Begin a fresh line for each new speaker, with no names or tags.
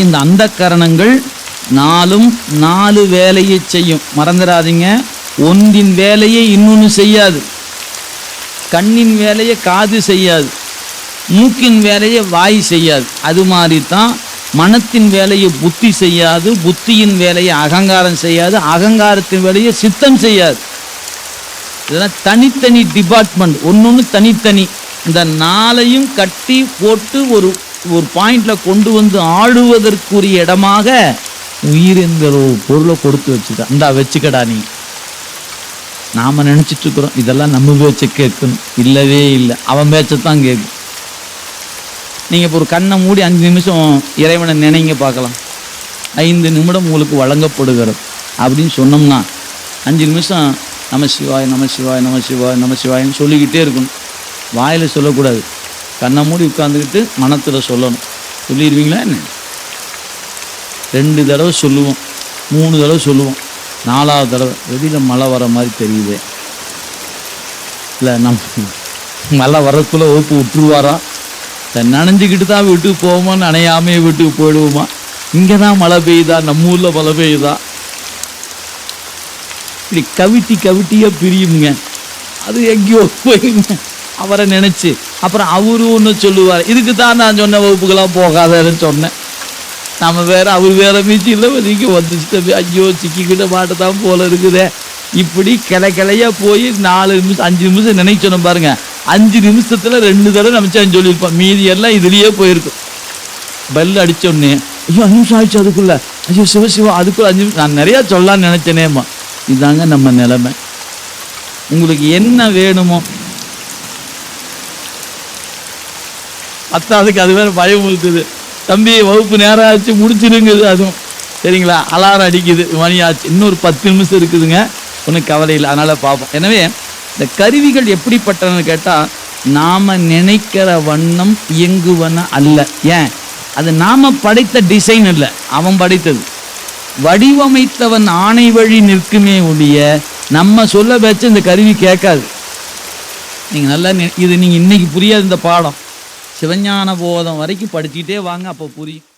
இந்த அந்த கரணங்கள் நாலும் நாலு வேலையை செய்யும். மறந்துடாதீங்க. ஒன்றின் வேலையை இன்னொன்று செய்யாது. கண்ணின் வேலையை காது செய்யாது. மூக்கின் வேலையை வாய் செய்யாது. அது மாதிரி தான் மனத்தின் வேலையை புத்தி செய்யாது. புத்தியின் வேலையை அகங்காரம் செய்யாது. அகங்காரத்தின் வேலையை சித்தம் செய்யாது. இதெல்லாம் தனித்தனி டிபார்ட்மெண்ட் ஒன்று தனித்தனி. இந்த நாளையும் கட்டி போட்டு ஒரு ஒரு பாயிண்டில் கொண்டு வந்து ஆளுவதற்குரிய இடமாக உயிர் என்கிற ஒரு பொருளை கொடுத்து வச்சுட்டா இந்தா வச்சுக்கடா நீ. நாம நினச்சிட்ருக்குறோம் இருக்கிறோம் இதெல்லாம் நம்ம பேச்சை கேட்கணும். இல்லவே இல்லை. அவன் பேச்சைத்தான் கேட்கும். நீங்கள் இப்போ ஒரு கண்ணை மூடி அஞ்சு நிமிஷம் இறைவனை நினைங்க பார்க்கலாம். ஐந்து நிமிடம் உங்களுக்கு வழங்கப்படுகிறது. அப்படின்னு சொன்னோம்னா அஞ்சு நிமிஷம் நம சிவாய் நம சிவாய் நம சிவாய் நம சிவாயின்னு சொல்லிக்கிட்டே இருக்கணும். வாயில் சொல்லக்கூடாது. கண்ணை மூடி உட்காந்துக்கிட்டு மனத்தில் சொல்லணும். சொல்லிடுவீங்களா என்ன? ரெண்டு தடவை சொல்லுவோம். மூணு தடவை சொல்லுவோம். நாலாவது தடவை. வெளியில் மழை வர மாதிரி தெரியுது. இல்லை நம்ம மழை வரக்குள்ளே வகுப்பு விட்டுருவாரா? இதை நனைஞ்சிக்கிட்டு தான் வீட்டுக்கு போவோமா? நனையாமே வீட்டுக்கு போயிடுவோமா? இங்கே தான் மழை பெய்யுதா? நம்ம ஊரில் மழை பெய்யுதா? இப்படி கவிட்டி கவிட்டியாக பிரியுங்க. அது எங்கேயோ போயிருங்க. அவரை நினச்சி. அப்புறம் அவரு ஒன்று சொல்லுவார். இதுக்கு தான் நான் சொன்ன வகுப்புக்கெல்லாம் போகாதன்னு சொன்னேன். நம்ம வேற அவர் வேற இல்லை நீங்கள் வந்துச்சு ஐயோ சிக்கிக்கிட்ட மாட்டதான் போல இருக்குதே. இப்படி கிளை கிளையாக போய் நாலு நிமிஷம் அஞ்சு நிமிஷம் நினைச்சோம் பாருங்க. அஞ்சு நிமிஷத்தில் ரெண்டு தடவை நினைச்சான்னு சொல்லியிருப்போம் மீதி எல்லாம் இதுலேயே போயிருக்கும். பெல் அடித்தோடனே உடனே ஐயோ அஞ்சு நிமிஷம் ஆயிடுச்சு அதுக்குள்ளே. ஐயோ சிவ சிவா அதுக்குள்ள அஞ்சு நான் நிறையா சொல்லலாம்னு நினச்சேனேம்மா. இதாங்க நம்ம நிலைமை. உங்களுக்கு என்ன வேணுமோ பத்தாவதுக்கு அது வேறு பயம் இருக்குது தம்பி வகுப்பு நேரம் ஆச்சு முடிச்சிருங்குது அதுவும். சரிங்களா? அலாரம் அடிக்குது மணி ஆச்சு இன்னொரு பத்து நிமிஷம் இருக்குதுங்க. ஒன்றும் கவலை இல்லை அதனால் பார்ப்போம். எனவே இந்த கருவிகள் எப்படிப்பட்டன கேட்டால் நாம் நினைக்கிற வண்ணம் இயங்குவன அல்ல. ஏன்? அது நாம் படைத்த டிசைன் இல்லை. அவன் படைத்தது. வடிவமைத்தவன் ஆணை வழி நிற்குமே ஒழிய நம்ம சொல்ல வச்சு இந்த கருவி கேட்காது. நீங்கள் நல்லா இது நீங்கள் இன்னைக்கு புரியாது இந்த பாடம். சிவஞான போதம் வரைக்கும் படிச்சுக்கிட்டே வாங்க அப்போ புரியும்.